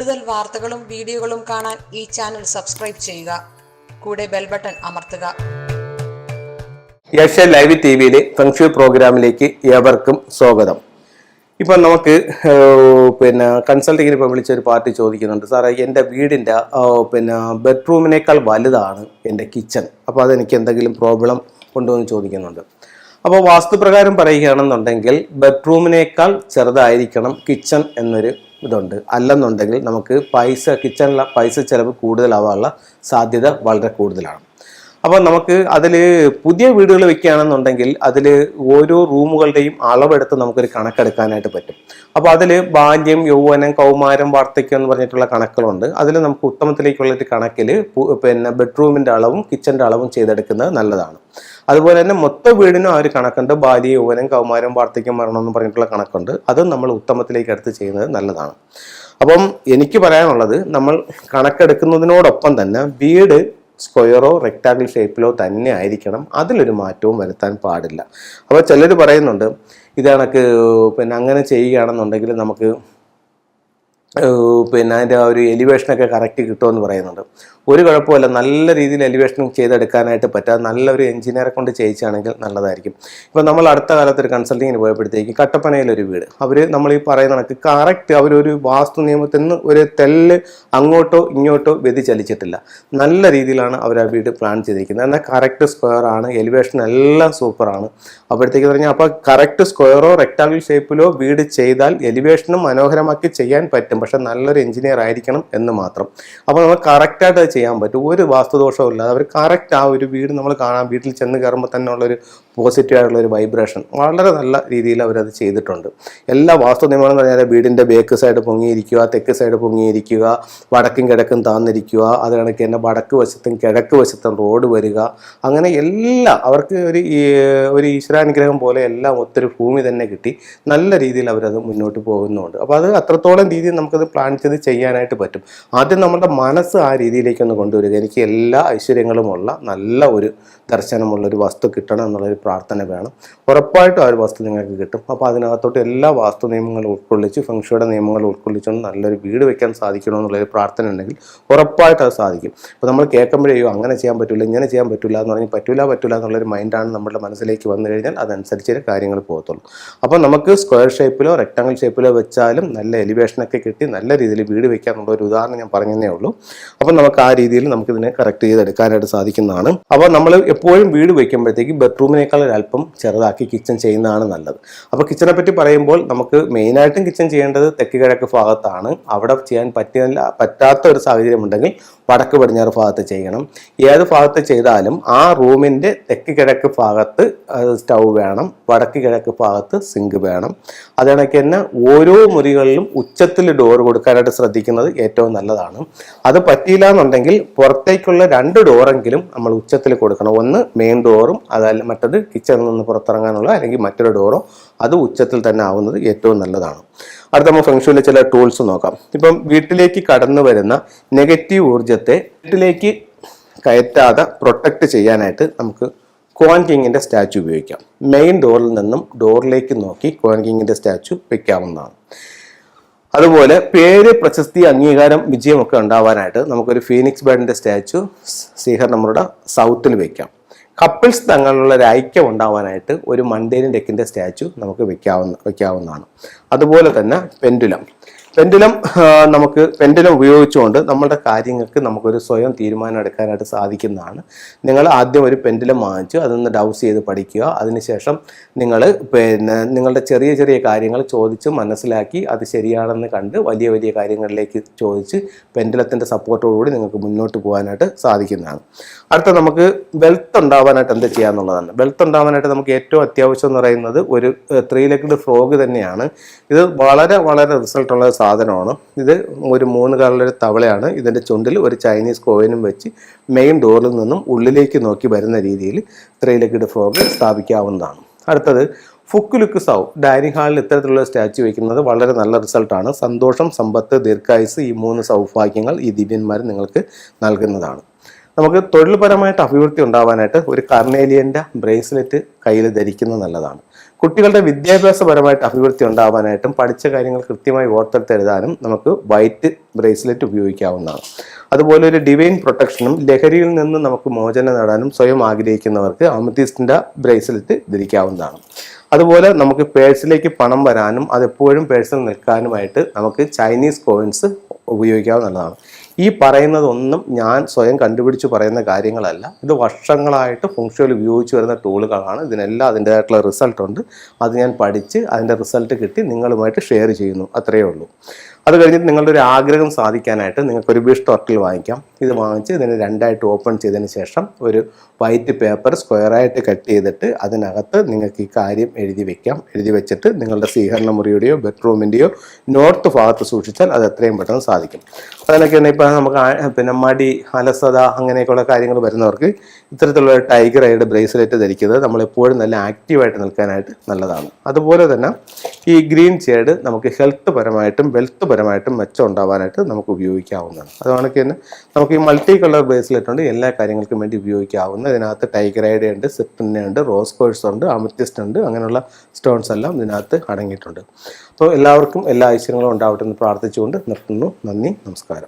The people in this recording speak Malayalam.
കൂടുതൽ വാർത്തകളും വീഡിയോകളും കാണാൻ ഈ ചാനൽ സബ്സ്ക്രൈബ് ചെയ്യുക. കൂടെ ബെൽ ബട്ടൺ അമർത്തുക. ഏഷ്യ ലൈവ് ടി വിയിലെ ഫെങ്ഷു പ്രോഗ്രാമിലേക്ക് ഏവർക്കും സ്വാഗതം. ഇപ്പം നമുക്ക് പിന്നെ കൺസൾട്ടിങ്ങിന് ഇപ്പം വിളിച്ച ഒരു പാർട്ടി ചോദിക്കുന്നുണ്ട്. സാറേ എന്റെ വീടിന്റെ പിന്നെ ബെഡ്റൂമിനേക്കാൾ വലുതാണ് എന്റെ കിച്ചൺ. അപ്പോൾ അതെനിക്ക് എന്തെങ്കിലും പ്രോബ്ലം ഉണ്ടോ എന്ന് ചോദിക്കുന്നുണ്ട്. അപ്പോൾ വാസ്തുപ്രകാരം പറയുകയാണെന്നുണ്ടെങ്കിൽ ബെഡ്റൂമിനേക്കാൾ ചെറുതായിരിക്കണം കിച്ചൺ എന്നൊരു ഇതുണ്ട്. അല്ലെന്നുണ്ടെങ്കിൽ നമുക്ക് പൈസ കിച്ചണിലെ പൈസ ചിലവ് കൂടുതലാവാനുള്ള സാധ്യത വളരെ കൂടുതലാണ്. അപ്പോൾ നമുക്ക് അതിൽ പുതിയ വീടുകൾ വെക്കുകയാണെന്നുണ്ടെങ്കിൽ അതിൽ ഓരോ റൂമുകളുടെയും അളവെടുത്ത് നമുക്കൊരു കണക്കെടുക്കാനായിട്ട് പറ്റും. അപ്പോൾ അതിൽ ബാല്യം യൗവനം കൗമാരം വാർദ്ധക്യം എന്ന് പറഞ്ഞിട്ടുള്ള കണക്കുകളുണ്ട്. അതിൽ നമുക്ക് ഉത്തമത്തിലേക്കുള്ള ഒരു കണക്കിൽ പിന്നെ ബെഡ്റൂമിന്റെ അളവും കിച്ചന്റെ അളവും ചെയ്തെടുക്കുന്നത് നല്ലതാണ്. അതുപോലെ തന്നെ മൊത്തം വീടിനും ആ ഒരു കണക്കുണ്ട്. ബാല്യ യൗവനം കൗമാരം വാർദ്ധക്യം മരണം എന്ന് പറഞ്ഞിട്ടുള്ള കണക്കുണ്ട്. അത് നമ്മൾ ഉത്തമത്തിലേക്ക് എടുത്ത് ചെയ്യുന്നത് നല്ലതാണ്. അപ്പം എനിക്ക് പറയാനുള്ളത് നമ്മൾ കണക്കെടുക്കുന്നതിനോടൊപ്പം തന്നെ വീട് സ്ക്വയറോ റെക്റ്റാങ്കിൾ ഷേപ്പിലോ തന്നെ ആയിരിക്കണം. അതിലൊരു മാറ്റവും വരുത്താൻ പാടില്ല. അപ്പോൾ ചിലർ പറയുന്നുണ്ട് ഇതാണക്ക് പിന്നെ അങ്ങനെ ചെയ്യുകയാണെന്നുണ്ടെങ്കിൽ നമുക്ക് പിന്നെ അതിന്റെ ആ ഒരു എലിവേഷനൊക്കെ കറക്റ്റ് കിട്ടുമെന്ന് പറയുന്നുണ്ട്. ഒരു കുഴപ്പമില്ല നല്ല രീതിയിൽ എലിവേഷൻ ചെയ്തെടുക്കാനായിട്ട് പറ്റാതെ നല്ലൊരു എഞ്ചിനീയറെ കൊണ്ട് ചെയ്യിച്ചാണെങ്കിൽ നല്ലതായിരിക്കും. ഇപ്പോൾ നമ്മൾ അടുത്ത കാലത്ത് ഒരു കൺസൾട്ടിങ്ങിന് പോയപ്പോഴത്തേക്ക് കട്ടപ്പനയിലൊരു വീട്. അവർ നമ്മൾ ഈ പറയുന്ന കണക്ക് കറക്റ്റ് അവരൊരു വാസ്തു നിയമത്തിൽ നിന്ന് ഒരു തെല്ല് അങ്ങോട്ടോ ഇങ്ങോട്ടോ വ്യതിചലിച്ചിട്ടില്ല നല്ല രീതിയിലാണ് അവർ ആ വീട് പ്ലാൻ ചെയ്തിരിക്കുന്നത്. എന്നാൽ കറക്റ്റ് സ്ക്വയർ ആണ്. എലിവേഷൻ എല്ലാം സൂപ്പറാണ് അപ്പോഴത്തേക്ക് പറഞ്ഞാൽ അപ്പോൾ കറക്റ്റ് സ്ക്വയറോ റെക്ടാങ്കിൾ ഷേപ്പിലോ വീട് ചെയ്താൽ എലിവേഷനും മനോഹരമാക്കി ചെയ്യാൻ പറ്റും. പക്ഷെ നല്ലൊരു എഞ്ചിനീയർ ആയിരിക്കണം എന്ന് മാത്രം. അപ്പോൾ നമ്മൾ കറക്റ്റായിട്ട് അത് ചെയ്യാൻ പറ്റും. ഒരു വാസ്തുദോഷവും ഇല്ലാതെ അവർ കറക്റ്റ് ആ ഒരു വീട് നമ്മൾ കാണാം വീട്ടിൽ ചെന്ന് കയറുമ്പോൾ തന്നെ ഉള്ളൊരു പോസിറ്റീവ് ആയിട്ടുള്ള ഒരു വൈബ്രേഷൻ വളരെ നല്ല രീതിയിൽ അവരത് ചെയ്തിട്ടുണ്ട്. എല്ലാ വാസ്തു നിയമങ്ങളും പറഞ്ഞാൽ വീടിന്റെ ബേക്ക് സൈഡ് പൊങ്ങിയിരിക്കുക തെക്ക് സൈഡ് പൊങ്ങിയിരിക്കുക വടക്കും കിഴക്കും താന്നിരിക്കുക അത് കണക്ക് തന്നെ വടക്ക് വശത്തും കിഴക്ക് വശത്തും റോഡ് വരിക. അങ്ങനെ എല്ലാ അവർക്ക് ഒരു ഒരു ഈശ്വരാനുഗ്രഹം പോലെ എല്ലാം ഒത്തിരി ഭൂമി തന്നെ കിട്ടി. നല്ല രീതിയിൽ അവരത് മുന്നോട്ട് പോകുന്നുണ്ട്. അപ്പോൾ അത് അത്രത്തോളം രീതിയിൽ നമുക്കത് പ്ലാൻ ചെയ്ത് ചെയ്യാനായിട്ട് പറ്റും. ആദ്യം നമ്മുടെ മനസ്സ് ആ രീതിയിലേക്കൊന്ന് കൊണ്ടുവരിക. എനിക്ക് എല്ലാ ഐശ്വര്യങ്ങളുമുള്ള നല്ല ഒരു ദർശനമുള്ള ഒരു വസ്തു കിട്ടണം എന്നുള്ളൊരു പ്രാർത്ഥന വേണം. ഉറപ്പായിട്ടും ആ ഒരു വസ്തു നിങ്ങൾക്ക് കിട്ടും. അപ്പോൾ അതിനകത്തോട്ട് എല്ലാ വാസ്തു നിയമങ്ങളും ഉൾക്കൊള്ളിച്ച് ഫംഗ്ഷയുടെ നിയമങ്ങൾ ഉൾക്കൊള്ളിച്ചുകൊണ്ട് നല്ലൊരു വീട് വെക്കാൻ സാധിക്കണമെന്നുള്ളൊരു പ്രാർത്ഥന ഉണ്ടെങ്കിൽ ഉറപ്പായിട്ട് അത് സാധിക്കും. അപ്പോൾ നമ്മൾ കേൾക്കുമ്പോഴേയോ അങ്ങനെ ചെയ്യാൻ പറ്റില്ല ഇങ്ങനെ ചെയ്യാൻ പറ്റില്ല എന്ന് പറഞ്ഞാൽ പറ്റില്ല പറ്റില്ല എന്നുള്ളൊരു മൈൻഡാണ് നമ്മുടെ മനസ്സിലേക്ക് വന്നു കഴിഞ്ഞാൽ അതനുസരിച്ച് കാര്യങ്ങൾ പോകത്തുള്ളൂ. അപ്പോൾ നമുക്ക് സ്ക്വയർ ഷേപ്പിലോ റെക്ടാങ്കിൾ ഷേപ്പിലോ വെച്ചാലും നല്ല എലിവേഷനൊക്കെ കിട്ടി. നല്ല രീതിയിൽ വീട് വെക്കാന്നുള്ള ഒരു ഉദാഹരണം ഞാൻ പറഞ്ഞതേ ഉള്ളൂ. അപ്പം നമുക്ക് ആ രീതിയിൽ നമുക്കിതിനെ കറക്റ്റ് ചെയ്തെടുക്കാനായിട്ട് സാധിക്കുന്നതാണ്. അപ്പോൾ നമ്മൾ എപ്പോഴും വീട് വെക്കുമ്പോഴത്തേക്ക് ബെഡ്റൂമിനേക്കാൾ അല്പം ചെറുതാക്കി കിച്ചൺ ചെയ്യുന്നതാണ് നല്ലത്. അപ്പോൾ കിച്ചണെ പറ്റി പറയുമ്പോൾ നമുക്ക് മെയിനായിട്ടും കിച്ചൺ ചെയ്യേണ്ടത് തെക്ക് കിഴക്ക് ഭാഗത്താണ്. അവിടെ ചെയ്യാൻ പറ്റില്ല പറ്റാത്ത ഒരു സാഹചര്യം ഉണ്ടെങ്കിൽ വടക്ക് പടിഞ്ഞാറ് ഭാഗത്ത് ചെയ്യണം. ഏത് ഭാഗത്ത് ചെയ്താലും ആ റൂമിന്റെ തെക്ക് കിഴക്ക് ഭാഗത്ത് സ്റ്റൗ വേണം. വടക്ക് കിഴക്ക് ഭാഗത്ത് സിങ്ക് വേണം. അതേണക്ക് തന്നെ ഓരോ മുറികളിലും ഉച്ചത്തിൽ ഡോർ കൊടുക്കാനായിട്ട് ശ്രദ്ധിക്കുന്നത് ഏറ്റവും നല്ലതാണ്. അത് പറ്റിയില്ല എന്നുണ്ടെങ്കിൽ പുറത്തേക്കുള്ള രണ്ട് ഡോറെങ്കിലും നമ്മൾ ഉച്ചത്തിൽ കൊടുക്കണം. ഒന്ന് മെയിൻ ഡോറും അതല്ല മറ്റത് കിച്ചണിൽ നിന്ന് പുറത്തിറങ്ങാനുള്ള അല്ലെങ്കിൽ മറ്റൊരു ഡോറോ അത് ഉച്ചത്തിൽ തന്നെ ആവുന്നത് ഏറ്റവും നല്ലതാണ്. അടുത്ത നമ്മൾ ഫംഗ്ഷനിലെ ചില ടൂൾസ് നോക്കാം. ഇപ്പം വീട്ടിലേക്ക് കടന്നു വരുന്ന നെഗറ്റീവ് ഊർജത്തെ വീട്ടിലേക്ക് കയറ്റാതെ പ്രൊട്ടക്റ്റ് ചെയ്യാനായിട്ട് നമുക്ക് കോൺ കിങ്ങിന്റെ സ്റ്റാച്ചു ഉപയോഗിക്കാം. മെയിൻ ഡോറിൽ നിന്നും ഡോറിലേക്ക് നോക്കി കോൺ കിങ്ങിന്റെ സ്റ്റാച്ചു വെക്കാവുന്നതാണ് അതുപോലെ പേര് പ്രശസ്തി അംഗീകാരം വിജയമൊക്കെ ഉണ്ടാവാനായിട്ട് നമുക്കൊരു ഫീനിക്സ് ബേഡിന്റെ സ്റ്റാച്ചു ശ്രീഹർ നമ്മളുടെ സൗത്തിൽ വെക്കാം. കപ്പിൾസ് തങ്ങളുള്ള ഒരു ഐക്യം ഉണ്ടാവാനായിട്ട് ഒരു മണ്ടേനും ഡെക്കിന്റെ സ്റ്റാച്ചു നമുക്ക് വെക്കാവുന്ന വെക്കാവുന്നതാണ്. അതുപോലെ തന്നെ പെൻഡുലം പെൻഡുലം നമുക്ക് പെൻഡുലം ഉപയോഗിച്ചുകൊണ്ട് നമ്മുടെ കാര്യങ്ങൾക്ക് നമുക്കൊരു സ്വയം തീരുമാനം എടുക്കാനായിട്ട് സാധിക്കുന്നതാണ്. നിങ്ങൾ ആദ്യം ഒരു പെൻഡുലം വാങ്ങിച്ചു അതൊന്ന് ഡൗസ് ചെയ്ത് പഠിക്കുക. അതിനുശേഷം നിങ്ങൾ പിന്നെ നിങ്ങളുടെ ചെറിയ ചെറിയ കാര്യങ്ങൾ ചോദിച്ച് മനസ്സിലാക്കി അത് ശരിയാണെന്ന് കണ്ട് വലിയ വലിയ കാര്യങ്ങളിലേക്ക് ചോദിച്ച് പെൻഡുലത്തിന്റെ സപ്പോർട്ടോടുകൂടി നിങ്ങൾക്ക് മുന്നോട്ട് പോകാനായിട്ട് സാധിക്കുന്നതാണ്. അടുത്ത നമുക്ക് വെൽത്ത് ഉണ്ടാവാനായിട്ട് എന്ത് ചെയ്യാന്നുള്ളതാണ്. വെൽത്ത് ഉണ്ടാവാനായിട്ട് നമുക്ക് ഏറ്റവും അത്യാവശ്യം എന്ന് പറയുന്നത് ഒരു ത്രീ ലെഗ്ഡ് ഫ്രോഗ് തന്നെയാണ്. ഇത് വളരെ വളരെ റിസൾട്ട് ഉള്ള സാധനമാണ്. ഇത് ഒരു മൂന്ന് കളറിലൊരു തവളയാണ്. ഇതിന്റെ ചുണ്ടിൽ ഒരു ചൈനീസ് കോയിനും വെച്ച് മെയിൻ ഡോറിൽ നിന്നും ഉള്ളിലേക്ക് നോക്കി വരുന്ന രീതിയിൽ ത്രീ ലെഗ്ഡ് ഫ്രോഗ് സ്ഥാപിക്കാവുന്നതാണ്. അടുത്തത് ഫുക്ക് ലുക്ക് സൗ. ഡൈനിങ് ഹാളിൽ ഇത്തരത്തിലുള്ള സ്റ്റാച്ചു വയ്ക്കുന്നത് വളരെ നല്ല റിസൾട്ടാണ് സന്തോഷം സമ്പത്ത് ദീർഘായുസ് ഈ മൂന്ന് സൗഭാഗ്യങ്ങൾ ഈ ദിവ്യന്മാർ നിങ്ങൾക്ക് നൽകുന്നതാണ്. നമുക്ക് തൊഴിൽപരമായിട്ട് അഭിവൃദ്ധി ഉണ്ടാവാനായിട്ട് ഒരു കർണേലിയന്റെ ബ്രേസ്ലെറ്റ് കയ്യിൽ ധരിക്കുന്നത് നല്ലതാണ്. കുട്ടികളുടെ വിദ്യാഭ്യാസപരമായിട്ട് അഭിവൃദ്ധി ഉണ്ടാവാനായിട്ടും പഠിച്ച കാര്യങ്ങൾ കൃത്യമായി ഓർത്തെടുത്തെഴുതാനും നമുക്ക് വൈറ്റ് ബ്രേസ്ലെറ്റ് ഉപയോഗിക്കാവുന്നതാണ്. അതുപോലെ ഒരു ഡിവൈൻ പ്രൊട്ടക്ഷനും ലഹരിയിൽ നിന്ന് നമുക്ക് മോചനം നേടാനും സ്വയം ആഗ്രഹിക്കുന്നവർക്ക് അമതിസ്റ്റിന്റെ ബ്രേസ്ലെറ്റ് ധരിക്കാവുന്നതാണ്. അതുപോലെ നമുക്ക് പേഴ്സിലേക്ക് പണം വരാനും അതെപ്പോഴും പേഴ്സിൽ നിൽക്കാനുമായിട്ട് നമുക്ക് ചൈനീസ് കോയിൻസ് ഉപയോഗിക്കാവുന്നതാണ്. ഈ പറയുന്നതൊന്നും ഞാൻ സ്വയം കണ്ടുപിടിച്ച് പറയുന്ന കാര്യങ്ങളല്ല. ഇത് വർഷങ്ങളായിട്ട് ഫുങ്ഷയിൽ ഉപയോഗിച്ച് വരുന്ന ടൂളുകളാണ്. ഇതിനെല്ലാം അതിന്റെതായിട്ടുള്ള റിസൾട്ട് ഉണ്ട് അത് ഞാൻ പഠിച്ച് അതിന്റെ റിസൾട്ട് കിട്ടി നിങ്ങളുമായിട്ട് ഷെയർ ചെയ്യുന്നു. അത്രയേ ഉള്ളൂ. അത് കഴിഞ്ഞിട്ട് നിങ്ങളുടെ ഒരു ആഗ്രഹം സാധിക്കാനായിട്ട് നിങ്ങൾക്ക് ഒരു ബിഷ് ടോട്ടൽ വാങ്ങിക്കാം. ഇത് വാങ്ങിച്ച് ഇതിനെ രണ്ടായിട്ട് ഓപ്പൺ ചെയ്തതിന് ശേഷം ഒരു വൈറ്റ് പേപ്പർ സ്ക്വയറായിട്ട് കട്ട് ചെയ്തിട്ട് അതിനകത്ത് നിങ്ങൾക്ക് ഈ കാര്യം എഴുതി വെക്കാം. എഴുതി വെച്ചിട്ട് നിങ്ങളുടെ സ്വീകരണ മുറിയുടെയോ ബെഡ്റൂമിന്റെയോ നോർത്ത് ഭാഗത്ത് സൂക്ഷിച്ചാൽ അത് എത്രയും പെട്ടെന്ന് സാധിക്കും. അതിനൊക്കെ ഇപ്പോൾ നമുക്ക് പിന്നെ മടി അലസത അങ്ങനെയൊക്കെയുള്ള കാര്യങ്ങൾ വരുന്നവർക്ക് ഇത്തരത്തിലുള്ള ടൈഗർ ഐഡ് ബ്രേസ്ലെറ്റ് ധരിക്കുന്നത് നമ്മളെപ്പോഴും നല്ല ആക്റ്റീവായിട്ട് നിൽക്കാനായിട്ട് നല്ലതാണ്. അതുപോലെ തന്നെ ഈ ഗ്രീൻ ഷെയ്ഡ് നമുക്ക് ഹെൽത്ത് പരമായിട്ടും വെൽത്ത് പരമായിട്ടും മെച്ചം ഉണ്ടാവാനായിട്ട് നമുക്ക് ഉപയോഗിക്കാവുന്നതാണ്. അതുകൊണ്ട് തന്നെ നമുക്ക് ഈ മൾട്ടി കളർ ബ്രേസ്ലെറ്റ് എല്ലാ കാര്യങ്ങൾക്കും വേണ്ടി ഉപയോഗിക്കാവുന്ന. ഇതിനകത്ത് ടൈഗ്രൈഡ് ഉണ്ട് സിപ്പിന്നെ ഉണ്ട് റോസ് കോഴ്സ് ഉണ്ട് അമിത്യസ്റ്റ് ഉണ്ട് അങ്ങനെയുള്ള സ്റ്റോൺസ് എല്ലാം ഇതിനകത്ത് അടങ്ങിയിട്ടുണ്ട്. അപ്പോൾ എല്ലാവർക്കും എല്ലാ ഐശ്വര്യങ്ങളും ഉണ്ടാവട്ടെ എന്ന് പ്രാർത്ഥിച്ചുകൊണ്ട് നിർത്തുന്നു. നന്ദി നമസ്കാരം.